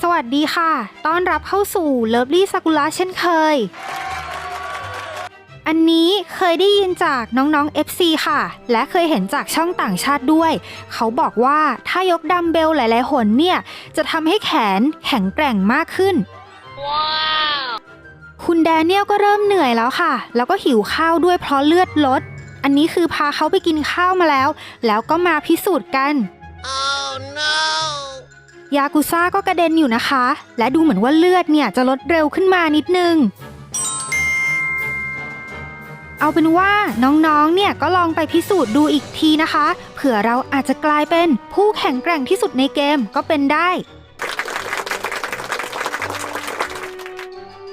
สวัสดีค่ะ ต้อนรับเข้าสู่เลิฟลี่ซากุระเช่นเคย อันนี้เคยได้ยินจากน้องๆ FC ค่ะ และเคยเห็นจากช่องต่างชาติด้วย เขาบอกว่าถ้ายกดัมเบลหลายๆหนเนี่ย จะทำให้แขนแข็งแกร่งมากขึ้น wow. คุณแดเนียลก็เริ่มเหนื่อยแล้วค่ะ แล้วก็หิวข้าวด้วยเพราะเลือดลด อันนี้คือพาเขาไปกินข้าวมาแล้ว แล้วก็มาพิสูจน์กัน Oh no! ยากุซ่าก็กระเด็นอยู่นะคะ และดูเหมือนว่าเลือดเนี่ยจะลดเร็วขึ้นมานิดนึง เอาเป็นว่าน้องๆ เนี่ยก็ลองไปพิสูจน์ดูอีกทีนะคะ เผื่อเราอาจจะกลายเป็นผู้แข็งแกร่งที่สุดในเกมก็เป็นได้